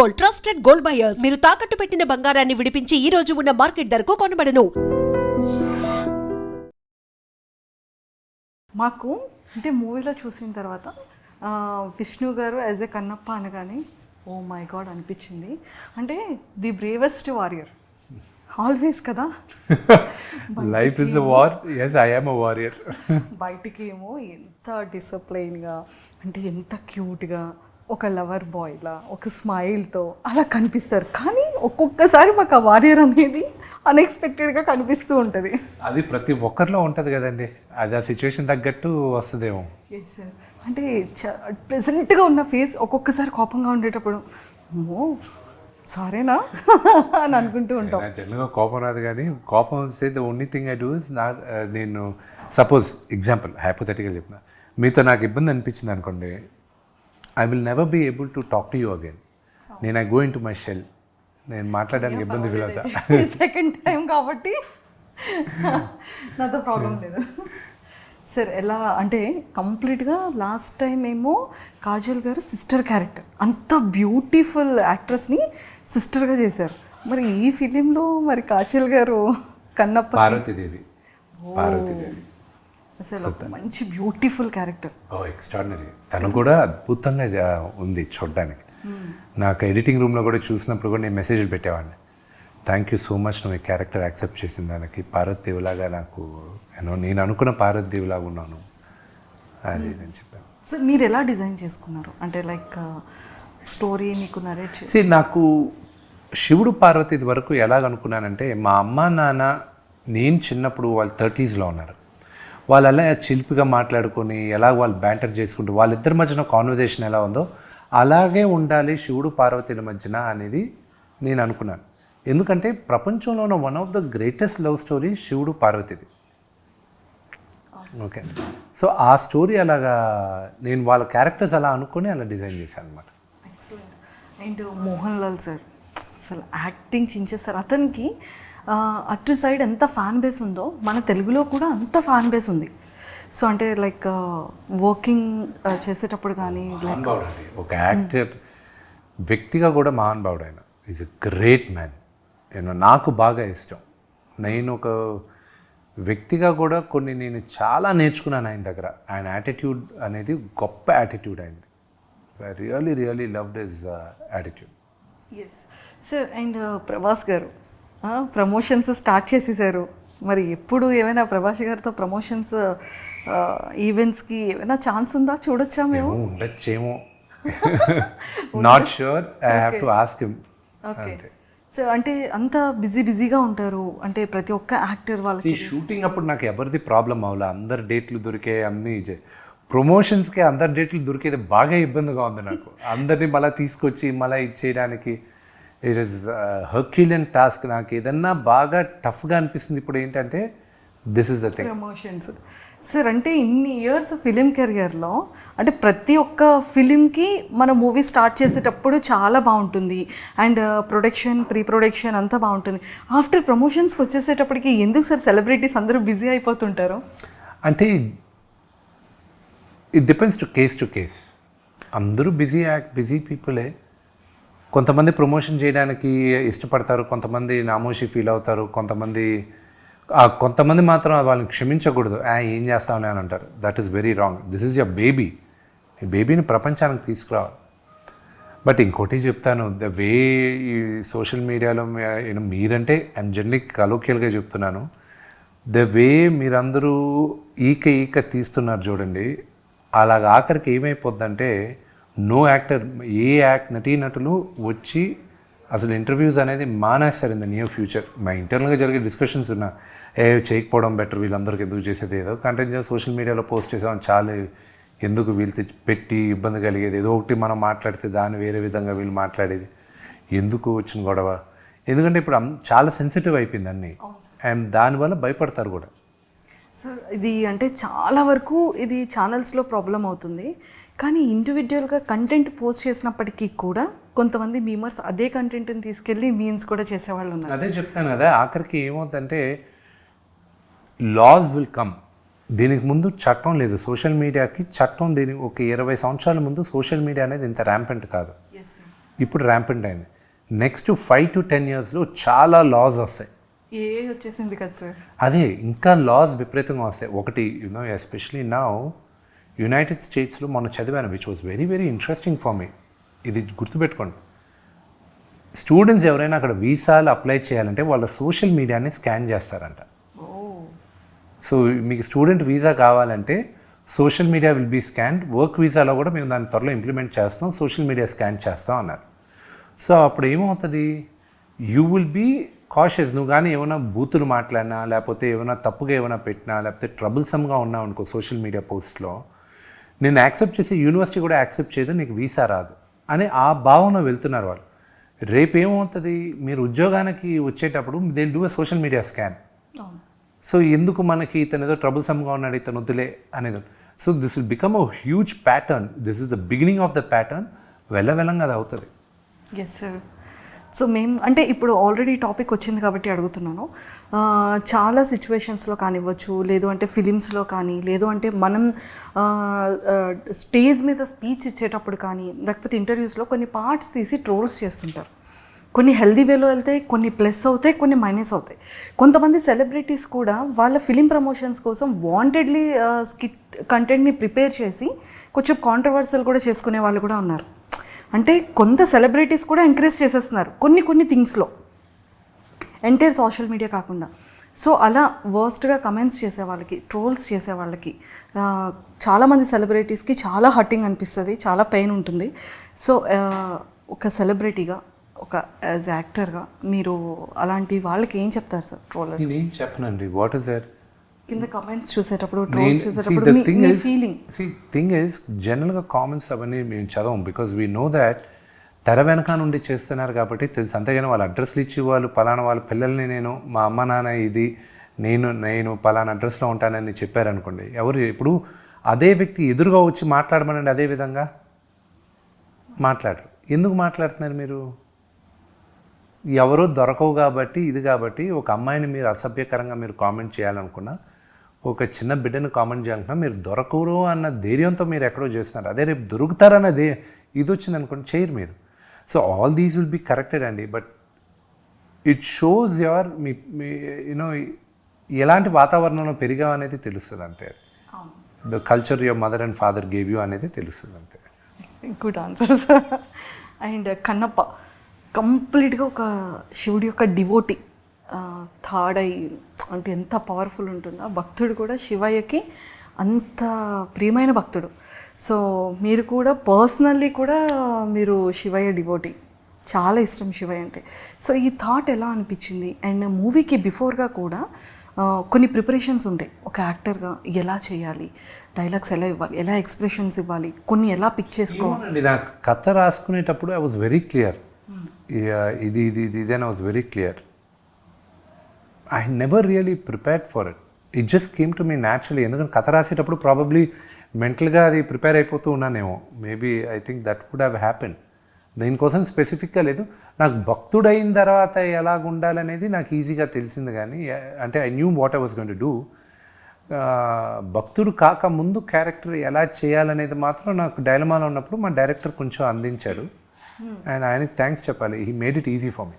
Gold trusted gold buyers. మీరు తాకట్టు పెట్టిన బంగారాన్ని విడిపించి ఈ రోజు ఉన్న మార్కెట్ ధరకు కొనబడను. మాకు అంటే మూవీలో చూసిన తర్వాత ఆ, విష్ణు గారు యాజ్ ఎ కన్నప్ప అనగానే ఓ మై గాడ్ అనిపించింది. అంటే ది బ్రేవెస్ట్ వారియర్ ఆల్వేస్ కదా? Life is a war as I am a warrior బయటికి ఏమో ఎంత డిసిప్లైన్గా అంటే ఎంత క్యూట్గా ఒక లవర్ బాయ్లా ఒక స్మైల్తో అలా కనిపిస్తారు. కానీ ఒక్కొక్కసారి మాకు ఆ వారియర్ అనేది అన్ఎక్స్పెక్టెడ్గా కనిపిస్తూ ఉంటుంది. అది ప్రతి ఒక్కరిలో ఉంటుంది కదండి. అది ఆ సిచ్యువేషన్ తగ్గట్టు వస్తుందేమో. ఎస్ సార్ అంటే ప్రెసెంట్గా ఉన్న ఫేస్ ఒక్కొక్కసారి కోపంగా ఉండేటప్పుడు అమ్మో సారేనా? అని అనుకుంటూ ఉంటాం. జనరల్గా కోపం రాదు కానీ కోపం వస్తే the only thing I do is నా నేను సపోజ్ ఎగ్జాంపుల్ హైపోథెటికల్ చెప్పిన మీతో నాకు ఇబ్బంది అనిపించింది అనుకోండి I will never be able to talk to you again నేను I go into my shell నేను మాట్లాడడానికి ఇబ్బంది ఫీల్ అవుతా సెకండ్ టైం కాబట్టి నాతో ప్రాబ్లం లేదు. సార్ ఎలా అంటే కంప్లీట్గా లాస్ట్ టైం ఏమో కాజల్ గారు సిస్టర్ క్యారెక్టర్ అంత బ్యూటిఫుల్ యాక్ట్రెస్ని సిస్టర్గా చేశారు. మరి ఈ ఫిలింలో మరి కాజల్ గారు కన్నప్ప పార్వతీదేవి పార్వతీదేవి అసలు ఒక మంచి బ్యూటిఫుల్ క్యారెక్టర్. ఓ ఎక్స్ట్రాడినరీ. తను కూడా అద్భుతంగా ఉంది చూడడానికి. నాకు ఎడిటింగ్ రూమ్లో కూడా చూసినప్పుడు కూడా నేను మెసేజ్లు పెట్టేవాడిని. థ్యాంక్ యూ సో మచ్ నువ్వు ఈ క్యారెక్టర్ యాక్సెప్ట్ చేసిన దానికి. పార్వతీవులాగా నాకు నేను నేను అనుకున్న పార్వతీవులాగా ఉన్నాను. అది నేను చెప్పాను. సార్ మీరు ఎలా డిజైన్ చేసుకున్నారు? అంటే లైక్ స్టోరీ మీకు నరేట్ నాకు శివుడు పార్వతి వరకు ఎలాగ అనుకున్నానంటే మా అమ్మ నాన్న నేను చిన్నప్పుడు వాళ్ళు థర్టీస్లో ఉన్నారు. వాళ్ళు అలా చిలిపిగా మాట్లాడుకొని ఎలా వాళ్ళు బ్యాంటర్ చేసుకుంటూ వాళ్ళిద్దరి మధ్యన కాన్వర్జేషన్ ఎలా ఉందో అలాగే ఉండాలి శివుడు పార్వతిల మధ్యన అనేది నేను అనుకున్నాను. ఎందుకంటే ప్రపంచంలో ఉన్న one of the greatest love story శివుడు పార్వతిది. ఓకే సో ఆ స్టోరీ అలాగా నేను వాళ్ళ క్యారెక్టర్స్ అలా అనుకొని అలా డిజైన్ చేశాను అనమాట అండ్ మోహన్ లాల్ సార్ అసలు యాక్టింగ్ చించేస్తారు. అతనికి అటు సైడ్ ఎంత ఫ్యాన్ బేస్ ఉందో మన తెలుగులో కూడా అంత ఫ్యాన్ బేస్ ఉంది. సో అంటే లైక్ వర్కింగ్ చేసేటప్పుడు కానీ లైక్ ఒక యాక్టర్ వ్యక్తిగా కూడా మహానుభావుడు ఆయన. ఈజ్ ఎ గ్రేట్ మ్యాన్ నేను నాకు బాగా ఇష్టం. నేను ఒక వ్యక్తిగా కూడా కొన్ని నేను చాలా నేర్చుకున్నాను ఆయన దగ్గర. ఆయన యాటిట్యూడ్ అనేది గొప్ప యాటిట్యూడ్ అయింది I really really loved is attitude as sir and Prabhas గారు ప్రమోషన్స్ స్టార్ట్ చేసేసారు. మరి ఎప్పుడు ఏమైనా ప్రభాస్ గారితో ప్రమోషన్స్ ఈవెంట్స్కి ఏమైనా ఛాన్స్ ఉందా? చూడొచ్చా మేము? ఉండొచ్చేమో. Not sure I have to ask him okay so అంటే అంత బిజీ బిజీగా ఉంటారు. అంటే ప్రతి ఒక్క యాక్టర్ వాళ్ళకి. షూటింగ్ అప్పుడు నాకు ఎవరిది ప్రాబ్లం అవ్వలే అందరు డేట్లు దొరికే అన్ని ప్రమోషన్స్కి అందరి డేట్లు దొరికేది బాగా ఇబ్బందిగా ఉంది నాకు. అందరినీ మళ్ళీ తీసుకొచ్చి మళ్ళీ ఇచ్చేయడానికి ఇట్ ఇస్ హర్క్యులియన్ టాస్క్ నాకు ఏదన్నా బాగా టఫ్గా అనిపిస్తుంది ఇప్పుడు ఏంటంటే this is the thing promotions sir అంటే ఇన్ని ఇయర్స్ ఫిలిం కెరియర్లో అంటే ప్రతి ఒక్క ఫిలింకి మన మూవీ స్టార్ట్ చేసేటప్పుడు చాలా బాగుంటుంది. అండ్ ప్రొడక్షన్ ప్రీ ప్రొడక్షన్ అంతా బాగుంటుంది. ఆఫ్టర్ ప్రమోషన్స్కి వచ్చేసేటప్పటికి ఎందుకు సార్ సెలబ్రిటీస్ అందరూ బిజీ అయిపోతుంటారు? అంటే it depends to case to case అందరూ బిజీ యాక్ట్ బిజీ పీపులే కొంతమంది ప్రమోషన్ చేయడానికి ఇష్టపడతారు కొంతమంది నామోషి ఫీల్ అవుతారు కొంతమంది కొంతమంది మాత్రం వాళ్ళని క్షమించకూడదు. "ఆ, ఏం చేస్తామని అని అంటారు. That is very wrong this is your baby ఈ బేబీని ప్రపంచానికి తీసుకురావాలి. బట్ ఇంకోటి చెప్తాను ద వే ఈ సోషల్ మీడియాలో మీరంటే ఐమ్ జనరలీ కలోకియల్గా చెప్తున్నాను. ద వే మీరందరూ ఈక ఈక తీస్తున్నారు చూడండి అలాగ ఆఖరికి ఏమైపోద్దంటే నో యాక్టర్ ఏ యాక్ట్ నటీనటులు వచ్చి అసలు ఇంటర్వ్యూస్ అనేది మానేస్తారు ఇన్ ద నియర్ ఫ్యూచర్ మా ఇంటర్నల్గా జరిగే డిస్కషన్స్ ఉన్నా ఏ చేయకపోవడం బెటర్ వీళ్ళందరికీ ఎందుకు చేసేది? ఏదో కంటెంట్ సోషల్ మీడియాలో పోస్ట్ చేసాం చాలా ఎందుకు వీళ్ళు పెట్టి ఇబ్బంది కలిగేది? ఏదో ఒకటి మనం మాట్లాడితే దాన్ని వేరే విధంగా వీళ్ళు మాట్లాడేది. ఎందుకు వచ్చిన గొడవ? ఎందుకంటే ఇప్పుడు చాలా సెన్సిటివ్ అయిపోయింది అన్నీ. అండ్ దానివల్ల భయపడతారు కూడా. సార్ ఇది అంటే చాలా వరకు ఇది ఛానల్స్లో ప్రాబ్లం అవుతుంది. కానీ ఇండివిజువల్గా కంటెంట్ పోస్ట్ చేసినప్పటికీ కూడా కొంతమంది మీమర్స్ అదే కంటెంట్ని తీసుకెళ్ళి మీమ్స్ కూడా చేసేవాళ్ళు ఉన్నారు. అదే చెప్తాను కదా ఆఖరికి ఏమవుతుందంటే లాస్ విల్ కమ్ దీనికి ముందు చట్టం లేదు. సోషల్ మీడియాకి చట్టం దీని ఒక ఇరవై సంవత్సరాల ముందు సోషల్ మీడియా అనేది ఇంత ర్యాంపెంట్ కాదు. ఇప్పుడు ర్యాంపెంట్ అయింది. నెక్స్ట్ ఫైవ్ టు టెన్ ఇయర్స్లో చాలా లాస్ వస్తాయి. ఏ వచ్చేసింది కదా సార్? అదే ఇంకా లాస్ విపరీతంగా వస్తాయి. ఒకటి యునో ఎస్పెషలీ నా యునైటెడ్ స్టేట్స్లో మొన్న చదివాను which was very very interesting for me ఇది గుర్తుపెట్టుకోండి. స్టూడెంట్స్ ఎవరైనా అక్కడ వీసాలు అప్లై చేయాలంటే వాళ్ళ సోషల్ మీడియాని స్కాన్ చేస్తారంట. ఓ. సో మీకు స్టూడెంట్ వీసా కావాలంటే social media will be scan work వీసాలో కూడా మేము దాన్ని త్వరలో ఇంప్లిమెంట్ చేస్తాం. సోషల్ మీడియా స్కాన్ చేస్తాం అన్నారు. సో అప్పుడు ఏమవుతుంది? యూ విల్ బీ కాషియస్ నువ్వు కానీ ఏమైనా బూతులు మాట్లాడినా లేకపోతే ఏమైనా తప్పుగా ఏమైనా పెట్టినా లేకపోతే ట్రబుల్సమ్గా ఉన్నావు అనుకో సోషల్ మీడియా పోస్ట్లో నేను యాక్సెప్ట్ చేసి యూనివర్సిటీ కూడా యాక్సెప్ట్ చేయదు నీకు వీసా రాదు అని ఆ భావన వెళ్తున్నారు వాళ్ళు. రేపు ఏమవుతుంది? మీరు ఉద్యోగానికి వచ్చేటప్పుడు they do a social media scan so ఎందుకు మనకి ఇతను ఏదో ట్రబుల్సమ్గా ఉన్నాడు ఇతను వద్దులే అనేది. So this will become a huge pattern this is the beginning of the pattern వెళ్ళ వెళ్ళంగా అది అవుతుంది. ఎస్ సార్ సో మేము అంటే ఇప్పుడు ఆల్రెడీ టాపిక్ వచ్చింది కాబట్టి అడుగుతున్నాను. చాలా సిచ్యువేషన్స్లో కానివ్వచ్చు లేదు అంటే ఫిలిమ్స్లో కానీ లేదు అంటే మనం స్టేజ్ మీద స్పీచ్ ఇచ్చేటప్పుడు కానీ లేకపోతే ఇంటర్వ్యూస్లో కొన్ని పార్ట్స్ తీసి ట్రోల్స్ చేస్తుంటారు. కొన్ని హెల్దీ వేలో వెళ్తాయి కొన్ని ప్లస్ అవుతాయి కొన్ని మైనస్ అవుతాయి. కొంతమంది సెలబ్రిటీస్ కూడా వాళ్ళ ఫిలిం ప్రమోషన్స్ కోసం వాంటెడ్లీ స్కిట్ కంటెంట్ని ప్రిపేర్ చేసి కొంచెం కాంట్రవర్సల్ కూడా చేసుకునే వాళ్ళు కూడా ఉన్నారు. అంటే కొంత సెలబ్రిటీస్ కూడా ఎంకరేజ్ చేసేస్తున్నారు. కొన్ని కొన్ని థింగ్స్లో ఎంటైర్ సోషల్ మీడియా కాకుండా. సో అలా వర్స్ట్గా కమెంట్స్ చేసే వాళ్ళకి ట్రోల్స్ చేసే వాళ్ళకి చాలామంది సెలబ్రిటీస్కి చాలా హర్టింగ్ అనిపిస్తుంది చాలా పెయిన్ ఉంటుంది. సో ఒక సెలబ్రిటీగా ఒక యాజ్ యాక్టర్గా మీరు అలాంటి వాళ్ళకి ఏం చెప్తారు సార్ ట్రోలర్స్ ఏం చెప్పనండి. వాట్ ఇస్ దర్ కింద కమెంట్స్ చూసేటప్పుడు ట్రోల్స్ చూసేటప్పుడు మీ- ఫీలింగ్ సి థింగ్ ఇస్ జనరల్గా కామెంట్స్ అవన్నీ మేము చదవం బికాజ్ వీ నో దాట్ తెర వెనక నుండి చేస్తున్నారు కాబట్టి తెలుసు. అంతేగాని వాళ్ళ అడ్రస్లు ఇచ్చి వాళ్ళు పలానా వాళ్ళ పిల్లల్ని నేను మా అమ్మ నాన్న ఇది నేను నేను పలానా అడ్రస్లో ఉంటానని చెప్పారనుకోండి. ఎవరు ఇప్పుడు అదే వ్యక్తి ఎదురుగా వచ్చి మాట్లాడమనండి అదే విధంగా? మాట్లాడరు. ఎందుకు మాట్లాడుతున్నారు మీరు? ఎవరో దొరకవు కాబట్టి ఇది కాబట్టి ఒక అమ్మాయిని మీరు అసభ్యకరంగా మీరు కామెంట్ చేయాలనుకున్నా ఒక చిన్న బిడ్డను కామెంట్ చేయాలనుకున్నా మీరు దొరకరు అన్న ధైర్యంతో మీరు ఎక్కడో చేస్తున్నారు. అదే రేపు దొరుకుతారన్న దే ఇది వచ్చింది అనుకోండి చేయరు మీరు. So all these will be corrected అండి బట్ ఇట్ షోస్ యువర్ మీ యూనో ఎలాంటి వాతావరణంలో పెరిగావు అనేది తెలుస్తుంది అంతే. The culture your mother and father gave you అనేది తెలుస్తుంది అంతే. గుడ్ ఆన్సర్స్ అండ్ కన్నప్ప కంప్లీట్గా ఒక శివుడి యొక్క డివోటి థర్డ్ ఐ అంటే ఎంత పవర్ఫుల్ ఉంటుందో. ఆ భక్తుడు కూడా శివయ్యకి అంత ప్రియమైన భక్తుడు. సో మీరు కూడా పర్సనల్లీ కూడా మీరు శివయ్య డివోటి చాలా ఇష్టం శివయ్య అంటే. సో ఈ థాట్ ఎలా అనిపించింది? అండ్ మూవీకి బిఫోర్గా కూడా కొన్ని ప్రిపరేషన్స్ ఉంటాయి ఒక యాక్టర్గా ఎలా చేయాలి? డైలాగ్స్ ఎలా ఇవ్వాలి? ఎలా ఎక్స్ప్రెషన్స్ ఇవ్వాలి? కొన్ని ఎలా పిక్ చేసుకోవాలి? నా కథ రాసుకునేటప్పుడు ఐ వాజ్ వెరీ క్లియర్ ఇది ఇది ఇది అని I was very clear I never really prepared for it it just came to me naturally ఎందుకంటే కథ రాసేటప్పుడు ప్రాబబ్లీ మెంటల్గా అది ప్రిపేర్ అయిపోతూ ఉన్నానేమో. Maybe I think that would have happen దీనికోసం స్పెసిఫిక్గా లేదు. నాకు భక్తుడైన తర్వాత ఎలాగ ఉండాలనేది నాకు ఈజీగా తెలిసింది కానీ అంటే I knew what I was going to do భక్తుడు కాక ముందు క్యారెక్టర్ ఎలా చేయాలనేది మాత్రం నాకు డైలమాలో ఉన్నప్పుడు మా డైరెక్టర్ కొంచెం అందించాడు. అండ్ ఆయనకి థ్యాంక్స్ చెప్పాలి. He made it easy for me